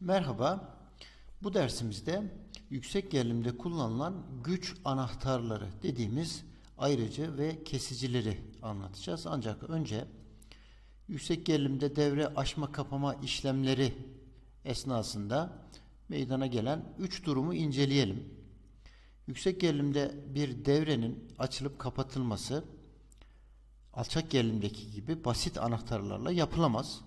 Merhaba. Bu dersimizde yüksek gerilimde kullanılan güç anahtarları dediğimiz ayrıcı ve kesicileri anlatacağız. Ancak önce yüksek gerilimde devre açma kapama işlemleri esnasında meydana gelen üç durumu inceleyelim. Yüksek gerilimde bir devrenin açılıp kapatılması alçak gerilimdeki gibi basit anahtarlarla yapılamaz.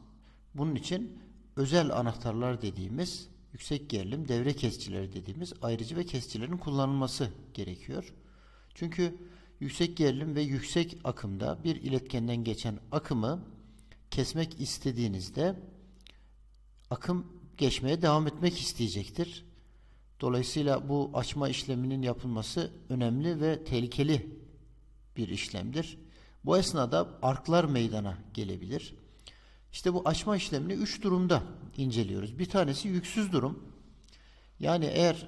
Bunun için özel anahtarlar dediğimiz yüksek gerilim devre kesicileri dediğimiz ayrıcı ve kesicilerin kullanılması gerekiyor. Çünkü yüksek gerilim ve yüksek akımda bir iletkenden geçen akımı kesmek istediğinizde akım geçmeye devam etmek isteyecektir. Dolayısıyla bu açma işleminin yapılması önemli ve tehlikeli bir işlemdir. Bu esnada arklar meydana gelebilir. İşte bu açma işlemini üç durumda inceliyoruz. Bir tanesi yüksüz durum. Yani eğer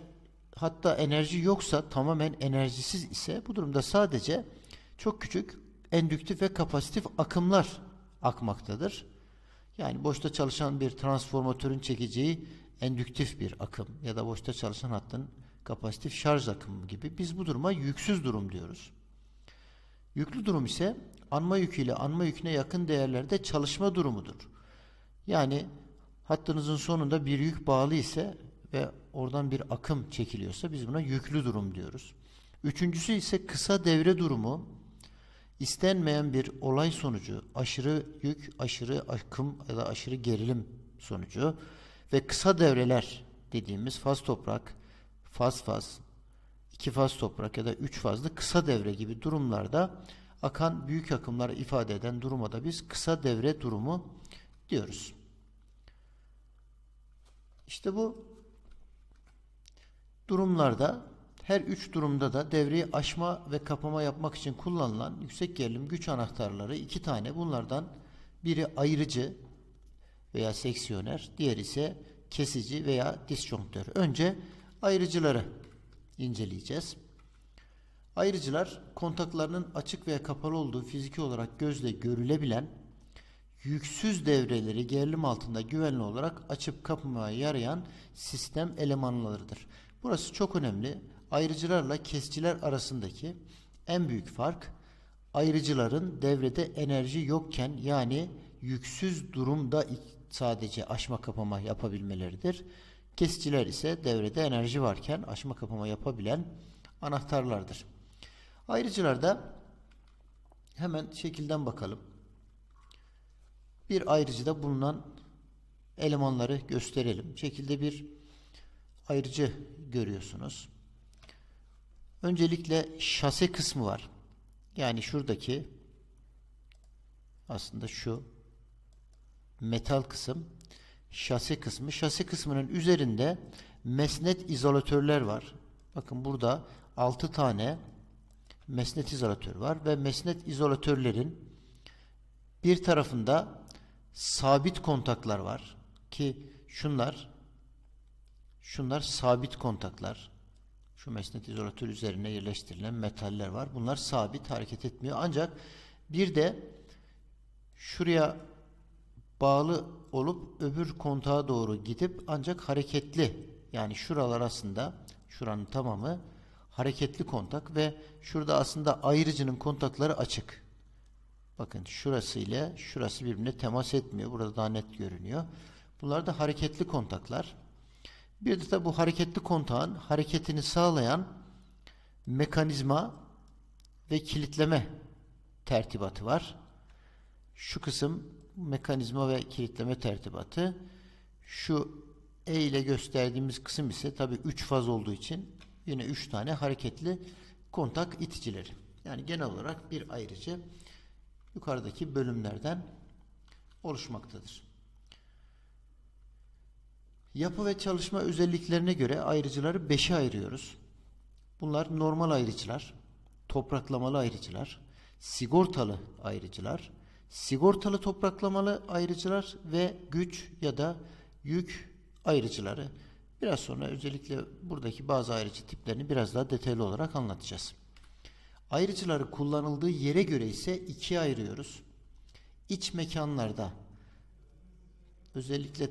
hatta enerji yoksa tamamen enerjisiz ise bu durumda sadece çok küçük endüktif ve kapasitif akımlar akmaktadır. Yani boşta çalışan bir transformatörün çekeceği endüktif bir akım ya da boşta çalışan hattın kapasitif şarj akımı gibi biz bu duruma yüksüz durum diyoruz. Yüklü durum ise anma yüküyle anma yüküne yakın değerlerde çalışma durumudur. Yani hattınızın sonunda bir yük bağlı ise ve oradan bir akım çekiliyorsa biz buna yüklü durum diyoruz. Üçüncüsü ise kısa devre durumu. İstenmeyen bir olay sonucu aşırı yük, aşırı akım ya da aşırı gerilim sonucu ve kısa devreler dediğimiz faz toprak, faz faz, iki faz toprak ya da üç fazlı kısa devre gibi durumlarda akan büyük akımları ifade eden duruma da biz kısa devre durumu diyoruz. İşte bu durumlarda her üç durumda da devreyi açma ve kapama yapmak için kullanılan yüksek gerilim güç anahtarları iki tane. Bunlardan biri ayırıcı veya seksiyoner, diğeri ise kesici veya disjonktör. Önce ayrıcıları inceleyeceğiz. Ayrıcılar kontaklarının açık veya kapalı olduğu fiziki olarak gözle görülebilen yüksüz devreleri gerilim altında güvenli olarak açıp kapamaya yarayan sistem elemanlarıdır. Burası çok önemli. Ayrıcılarla kesiciler arasındaki en büyük fark ayrıcıların devrede enerji yokken yani yüksüz durumda sadece açma kapama yapabilmeleridir. Kesiciler ise devrede enerji varken açma kapama yapabilen anahtarlardır. Ayrıcılarda hemen şekilden bakalım. Bir ayrıcıda bulunan elemanları gösterelim. Şekilde bir ayrıcı görüyorsunuz. Öncelikle şase kısmı var. Yani şuradaki aslında şu metal kısım şase kısmı. Şase kısmının üzerinde mesnet izolatörler var. Bakın burada 6 tane mesnet izolatör var ve mesnet izolatörlerin bir tarafında sabit kontaklar var ki şunlar şunlar sabit kontaklar. Şu mesnet izolatör üzerine yerleştirilen metaller var. Bunlar sabit hareket etmiyor. Ancak bir de şuraya bağlı olup öbür kontağa doğru gidip ancak hareketli yani şuralar aslında şuranın tamamı hareketli kontak ve şurada aslında ayrıcının kontakları açık. Bakın şurası ile şurası birbirine temas etmiyor. Burada daha net görünüyor. Bunlar da hareketli kontaklar. Bir de tabi bu hareketli kontağın hareketini sağlayan mekanizma ve kilitleme tertibatı var. Şu kısım mekanizma ve kilitleme tertibatı. Şu E ile gösterdiğimiz kısım ise tabi 3 faz olduğu için yine 3 tane hareketli kontak iticileri. Yani genel olarak bir ayrıcı yukarıdaki bölümlerden oluşmaktadır. Yapı ve çalışma özelliklerine göre ayrıcıları 5'e ayırıyoruz. Bunlar normal ayrıcılar, topraklamalı ayrıcılar, sigortalı ayrıcılar, sigortalı topraklamalı ayrıcılar ve güç ya da yük ayrıcıları. Biraz sonra özellikle buradaki bazı ayrıcı tiplerini biraz daha detaylı olarak anlatacağız. Ayrıcıları kullanıldığı yere göre ise ikiye ayırıyoruz. İç mekanlarda özellikle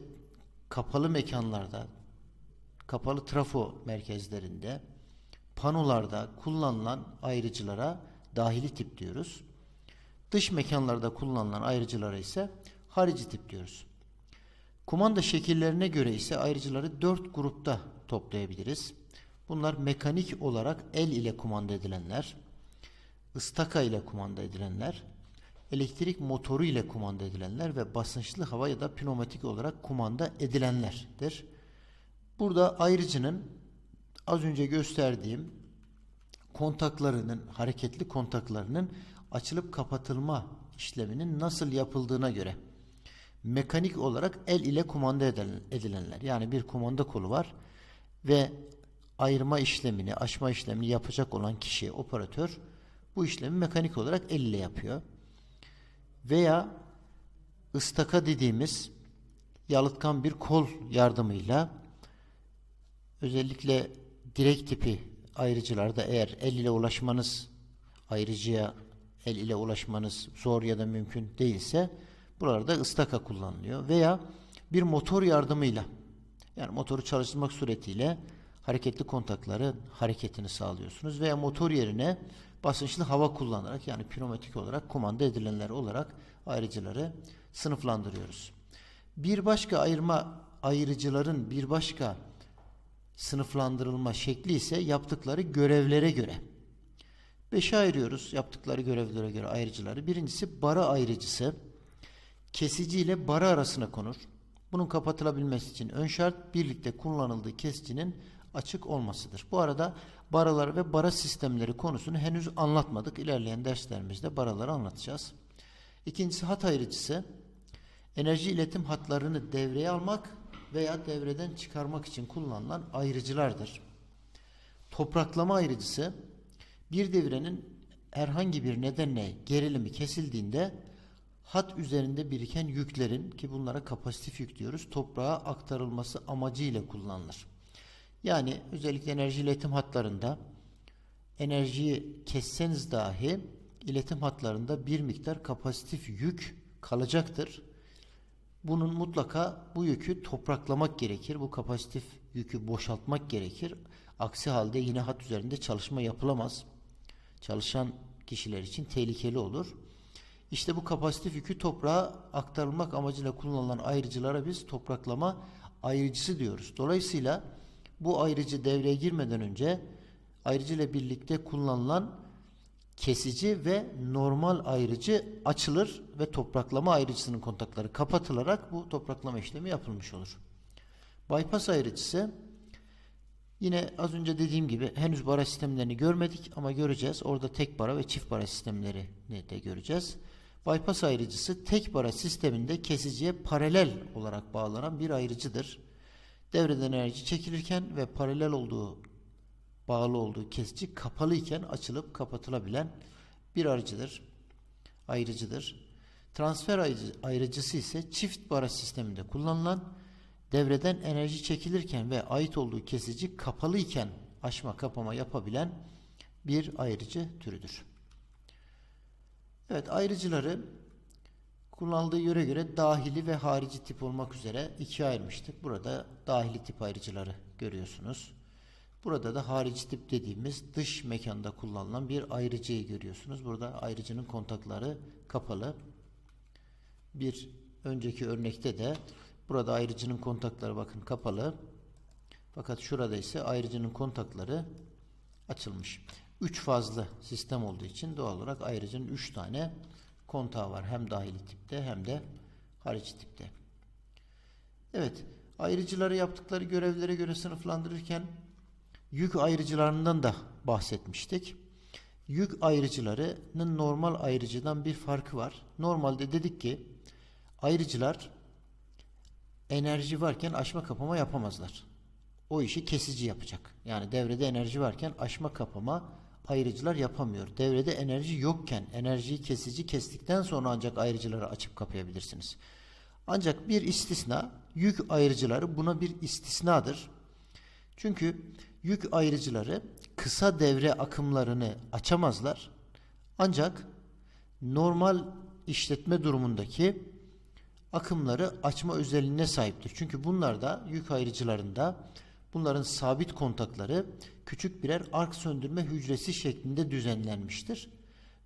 kapalı mekanlarda, kapalı trafo merkezlerinde, panolarda kullanılan ayrıcılara dahili tip diyoruz. Dış mekanlarda kullanılan ayrıcılara ise harici tip diyoruz. Kumanda şekillerine göre ise ayrıcıları dört grupta toplayabiliriz. Bunlar mekanik olarak el ile kumanda edilenler, ıstaka ile kumanda edilenler, elektrik motoru ile kumanda edilenler ve basınçlı hava ya da pneumatik olarak kumanda edilenlerdir. Burada ayrıcının az önce gösterdiğim kontaklarının, hareketli kontaklarının açılıp kapatılma işleminin nasıl yapıldığına göre mekanik olarak el ile kumanda edilen- edilenler. Yani bir kumanda kolu var ve ayırma işlemini, açma işlemini yapacak olan kişi, operatör bu işlemi mekanik olarak el ile yapıyor. Veya ıstaka dediğimiz yalıtkan bir kol yardımıyla özellikle direk tipi ayrıcılarda eğer el ile ulaşmanız ayrıcıya el ile ulaşmanız zor ya da mümkün değilse buralarda ıstaka kullanılıyor veya bir motor yardımıyla yani motoru çalıştırmak suretiyle hareketli kontakların hareketini sağlıyorsunuz veya motor yerine basınçlı hava kullanarak yani pneumatik olarak kumanda edilenler olarak ayrıcıları sınıflandırıyoruz. Bir başka ayırma ayrıcıların bir başka sınıflandırılma şekli ise yaptıkları görevlere göre. Beşe ayırıyoruz yaptıkları görevlere göre ayrıcıları. Birincisi bara ayrıcısı. Kesici ile bara arasına konur. Bunun kapatılabilmesi için ön şart birlikte kullanıldığı kesicinin açık olmasıdır. Bu arada baralar ve bara sistemleri konusunu henüz anlatmadık. İlerleyen derslerimizde baraları anlatacağız. İkincisi hat ayrıcısı. Enerji iletim hatlarını devreye almak veya devreden çıkarmak için kullanılan ayrıcılardır. Topraklama ayrıcısı bir devrenin herhangi bir nedenle gerilimi kesildiğinde hat üzerinde biriken yüklerin ki bunlara kapasitif yük diyoruz toprağa aktarılması amacıyla kullanılır. Yani özellikle enerji iletim hatlarında enerjiyi kesseniz dahi iletim hatlarında bir miktar kapasitif yük kalacaktır. Bunun mutlaka bu yükü topraklamak gerekir. Bu kapasitif yükü boşaltmak gerekir. Aksi halde yine hat üzerinde çalışma yapılamaz. Çalışan kişiler için tehlikeli olur. İşte bu kapasitif yükü toprağa aktarılmak amacıyla kullanılan ayrıcılara biz topraklama ayrıcısı diyoruz. Dolayısıyla bu ayrıcı devreye girmeden önce ayrıcı ile birlikte kullanılan kesici ve normal ayrıcı açılır ve topraklama ayrıcısının kontakları kapatılarak bu topraklama işlemi yapılmış olur. Bypass ayrıcısı yine az önce dediğim gibi henüz bara sistemlerini görmedik ama göreceğiz. Orada tek bara ve çift bara sistemlerini de göreceğiz. Bypass ayrıcısı tek bara sisteminde kesiciye paralel olarak bağlanan bir ayrıcıdır. Devreden enerji çekilirken ve paralel olduğu bağlı olduğu kesici kapalı iken açılıp kapatılabilen bir aracıdır. Ayrıcıdır. Transfer ayrıcı- ayrıcısı ise çift bara sisteminde kullanılan devreden enerji çekilirken ve ait olduğu kesici kapalı iken açma kapama yapabilen bir ayrıcı türüdür. Evet ayrıcıları kullanıldığı yöre göre dahili ve harici tip olmak üzere ikiye ayırmıştık. Burada dahili tip ayrıcıları görüyorsunuz. Burada da harici tip dediğimiz dış mekanda kullanılan bir ayrıcıyı görüyorsunuz. Burada ayrıcının kontakları kapalı. Bir önceki örnekte de burada ayrıcının kontakları bakın kapalı. Fakat şurada ise ayrıcının kontakları açılmış. 3 fazlı sistem olduğu için doğal olarak ayrıcının 3 tane kontağı var. Hem dahili tipte hem de harici tipte. Evet, ayrıcıları yaptıkları görevlere göre sınıflandırırken yük ayrıcılarından da bahsetmiştik. Yük ayrıcılarının normal ayrıcıdan bir farkı var. Normalde dedik ki ayrıcılar enerji varken açma kapama yapamazlar. O işi kesici yapacak. Yani devrede enerji varken açma kapama ayrıcılar yapamıyor. Devrede enerji yokken enerjiyi kesici kestikten sonra ancak ayrıcıları açıp kapayabilirsiniz. Ancak bir istisna yük ayrıcıları buna bir istisnadır. Çünkü yük ayrıcıları kısa devre akımlarını açamazlar. Ancak normal işletme durumundaki akımları açma özelliğine sahiptir. Çünkü bunlar da yük ayrıcılarında bunların sabit kontakları küçük birer ark söndürme hücresi şeklinde düzenlenmiştir.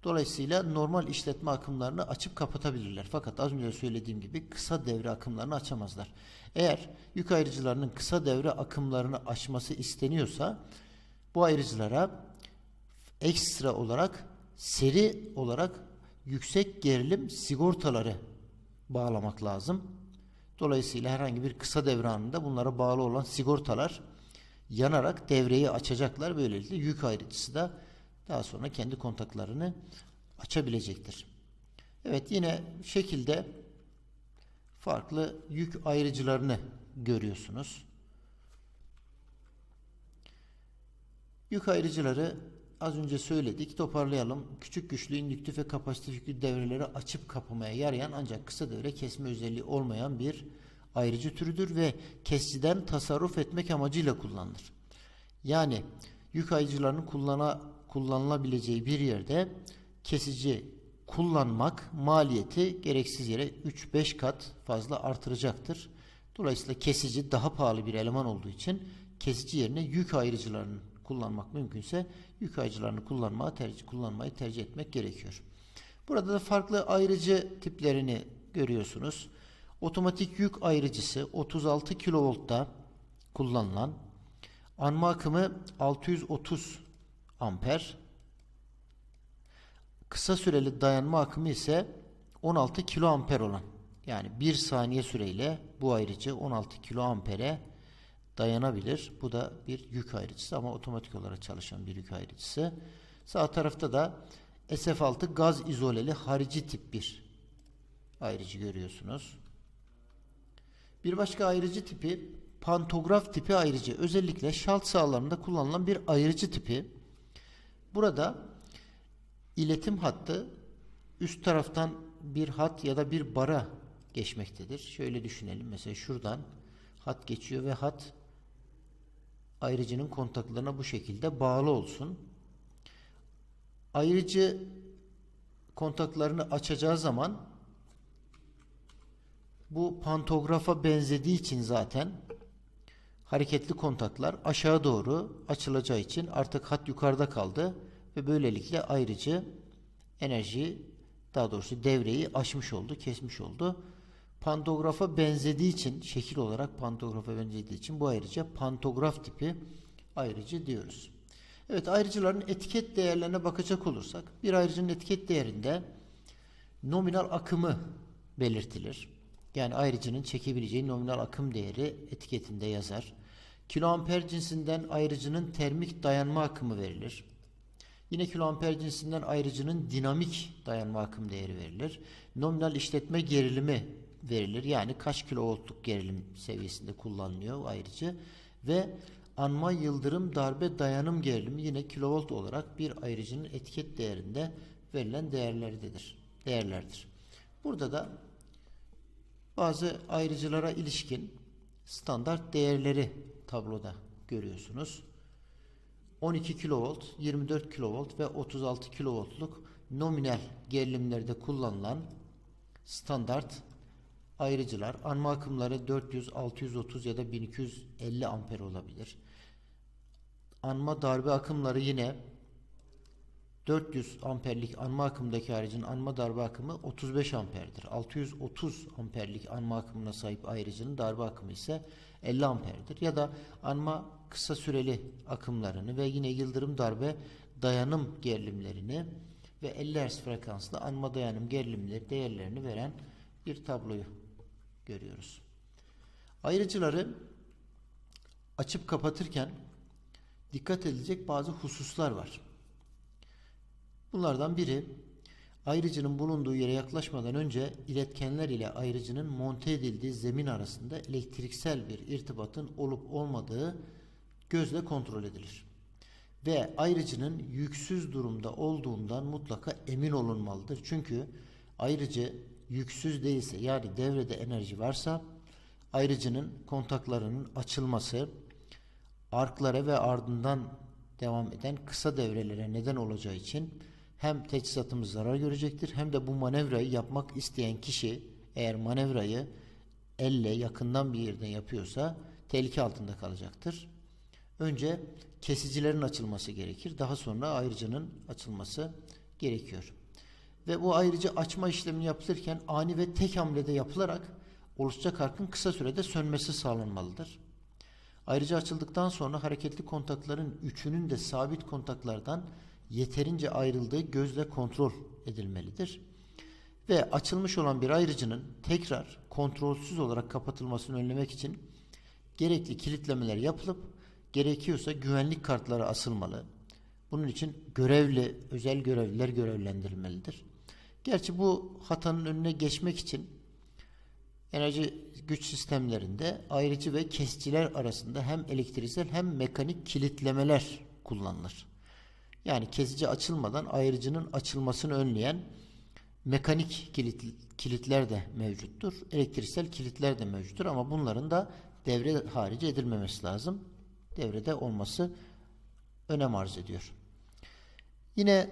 Dolayısıyla normal işletme akımlarını açıp kapatabilirler. Fakat az önce söylediğim gibi kısa devre akımlarını açamazlar. Eğer yük ayrıcılarının kısa devre akımlarını açması isteniyorsa bu ayrıcılara ekstra olarak seri olarak yüksek gerilim sigortaları bağlamak lazım. Dolayısıyla herhangi bir kısa devre anında bunlara bağlı olan sigortalar yanarak devreyi açacaklar. Böylelikle yük ayrıcısı da daha sonra kendi kontaklarını açabilecektir. Evet yine şekilde farklı yük ayrıcılarını görüyorsunuz. Yük ayrıcıları az önce söyledik. Toparlayalım. Küçük güçlü indüktif ve kapasitif yüklü devreleri açıp kapamaya yarayan ancak kısa devre kesme özelliği olmayan bir ayrıcı türüdür ve kesiciden tasarruf etmek amacıyla kullanılır. Yani yük ayrıcılarının kullana, kullanılabileceği bir yerde kesici kullanmak maliyeti gereksiz yere 3-5 kat fazla artıracaktır. Dolayısıyla kesici daha pahalı bir eleman olduğu için kesici yerine yük ayrıcılarını kullanmak mümkünse yük ayrıcılarını kullanmaya tercih, kullanmayı tercih etmek gerekiyor. Burada da farklı ayrıcı tiplerini görüyorsunuz. Otomatik yük ayrıcısı 36 kilovoltta kullanılan anma akımı 630 amper kısa süreli dayanma akımı ise 16 kilo amper olan yani 1 saniye süreyle bu ayrıcı 16 kilo ampere dayanabilir. Bu da bir yük ayrıcısı ama otomatik olarak çalışan bir yük ayrıcısı. Sağ tarafta da SF6 gaz izoleli harici tip bir ayrıcı görüyorsunuz. Bir başka ayrıcı tipi pantograf tipi ayrıcı. Özellikle şalt sahalarında kullanılan bir ayrıcı tipi. Burada iletim hattı üst taraftan bir hat ya da bir bara geçmektedir. Şöyle düşünelim. Mesela şuradan hat geçiyor ve hat ayrıcının kontaklarına bu şekilde bağlı olsun. Ayrıcı kontaklarını açacağı zaman bu pantografa benzediği için zaten hareketli kontaklar aşağı doğru açılacağı için artık hat yukarıda kaldı ve böylelikle ayrıcı enerjiyi daha doğrusu devreyi aşmış oldu, kesmiş oldu. Pantografa benzediği için, şekil olarak pantografa benzediği için bu ayrıca pantograf tipi ayrıcı diyoruz. Evet ayrıcıların etiket değerlerine bakacak olursak bir ayrıcının etiket değerinde nominal akımı belirtilir. Yani ayrıcının çekebileceği nominal akım değeri etiketinde yazar. Kiloamper cinsinden ayrıcının termik dayanma akımı verilir. Yine kiloamper cinsinden ayrıcının dinamik dayanma akım değeri verilir. Nominal işletme gerilimi verilir. Yani kaç kilovoltluk gerilim seviyesinde kullanılıyor ayrıcı ve anma yıldırım darbe dayanım gerilimi yine kilovolt olarak bir ayrıcının etiket değerinde verilen değerlerdedir. Değerlerdir. Burada da bazı ayrıcılara ilişkin standart değerleri tabloda görüyorsunuz. 12 kilovolt, 24 kilovolt ve 36 kilovoltluk nominal gerilimlerde kullanılan standart ayrıcılar. Anma akımları 400, 630 ya da 1250 amper olabilir. Anma darbe akımları yine 400 amperlik anma akımdaki aracın anma darbe akımı 35 amperdir. 630 amperlik anma akımına sahip ayrıcının darbe akımı ise 50 amperdir. Ya da anma kısa süreli akımlarını ve yine yıldırım darbe dayanım gerilimlerini ve 50 Hz frekanslı anma dayanım gerilimleri değerlerini veren bir tabloyu görüyoruz. Ayrıcıları açıp kapatırken dikkat edilecek bazı hususlar var. Bunlardan biri ayrıcının bulunduğu yere yaklaşmadan önce iletkenler ile ayrıcının monte edildiği zemin arasında elektriksel bir irtibatın olup olmadığı gözle kontrol edilir. Ve ayrıcının yüksüz durumda olduğundan mutlaka emin olunmalıdır. Çünkü ayrıcı yüksüz değilse yani devrede enerji varsa ayrıcının kontaklarının açılması arklara ve ardından devam eden kısa devrelere neden olacağı için hem teçhizatımız zarar görecektir hem de bu manevrayı yapmak isteyen kişi eğer manevrayı elle yakından bir yerden yapıyorsa tehlike altında kalacaktır. Önce kesicilerin açılması gerekir. Daha sonra ayrıcının açılması gerekiyor. Ve bu ayrıcı açma işlemini yapılırken ani ve tek hamlede yapılarak oluşacak harkın kısa sürede sönmesi sağlanmalıdır. Ayrıca açıldıktan sonra hareketli kontakların üçünün de sabit kontaklardan yeterince ayrıldığı gözle kontrol edilmelidir. Ve açılmış olan bir ayrıcının tekrar kontrolsüz olarak kapatılmasını önlemek için gerekli kilitlemeler yapılıp gerekiyorsa güvenlik kartları asılmalı. Bunun için görevli, özel görevliler görevlendirilmelidir. Gerçi bu hatanın önüne geçmek için enerji güç sistemlerinde ayrıcı ve kesiciler arasında hem elektriksel hem mekanik kilitlemeler kullanılır. Yani kesici açılmadan ayrıcının açılmasını önleyen mekanik kilit, kilitler de mevcuttur. Elektriksel kilitler de mevcuttur ama bunların da devre harici edilmemesi lazım. Devrede olması önem arz ediyor. Yine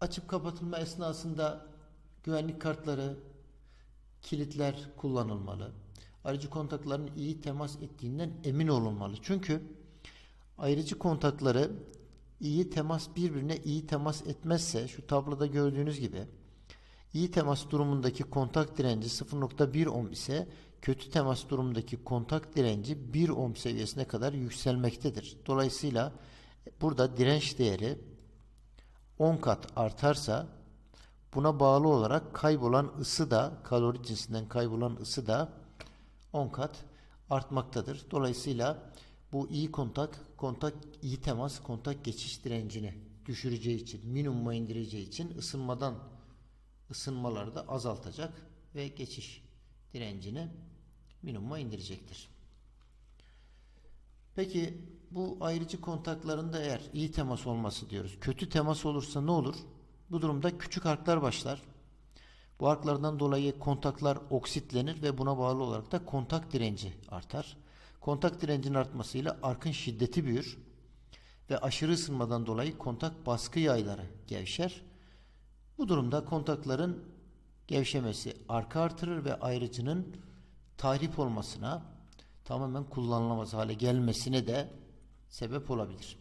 açıp kapatılma esnasında güvenlik kartları, kilitler kullanılmalı. Ayrıcı kontakların iyi temas ettiğinden emin olunmalı. Çünkü ayrıcı kontakları iyi temas birbirine iyi temas etmezse şu tabloda gördüğünüz gibi iyi temas durumundaki kontak direnci 0.1 ohm ise kötü temas durumundaki kontak direnci 1 ohm seviyesine kadar yükselmektedir. Dolayısıyla burada direnç değeri 10 kat artarsa buna bağlı olarak kaybolan ısı da kalori cinsinden kaybolan ısı da 10 kat artmaktadır. Dolayısıyla bu iyi kontak, kontak iyi temas, kontak geçiş direncini düşüreceği için, minimuma indireceği için ısınmadan ısınmaları da azaltacak ve geçiş direncini minimuma indirecektir. Peki bu ayrıcı kontaklarında eğer iyi temas olması diyoruz. Kötü temas olursa ne olur? Bu durumda küçük arklar başlar. Bu arklardan dolayı kontaklar oksitlenir ve buna bağlı olarak da kontak direnci artar. Kontak direncinin artmasıyla arkın şiddeti büyür ve aşırı ısınmadan dolayı kontak baskı yayları gevşer. Bu durumda kontakların gevşemesi arka artırır ve ayrıcının tahrip olmasına tamamen kullanılamaz hale gelmesine de sebep olabilir.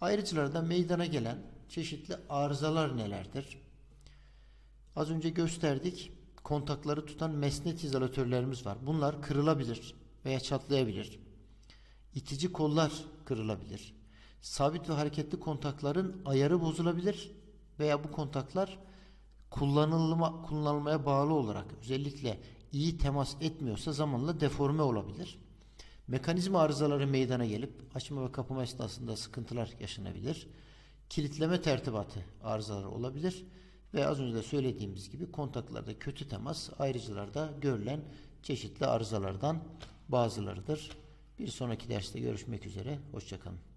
Ayrıcılarda meydana gelen çeşitli arızalar nelerdir? Az önce gösterdik. Kontakları tutan mesnet izolatörlerimiz var. Bunlar kırılabilir veya çatlayabilir. İtici kollar kırılabilir. Sabit ve hareketli kontakların ayarı bozulabilir veya bu kontaklar kullanılma, kullanılmaya bağlı olarak özellikle iyi temas etmiyorsa zamanla deforme olabilir. Mekanizma arızaları meydana gelip açma ve kapama esnasında sıkıntılar yaşanabilir. Kilitleme tertibatı arızaları olabilir ve az önce de söylediğimiz gibi kontaklarda kötü temas ayrıcılarda görülen çeşitli arızalardan bazılarıdır. Bir sonraki derste görüşmek üzere. Hoşçakalın.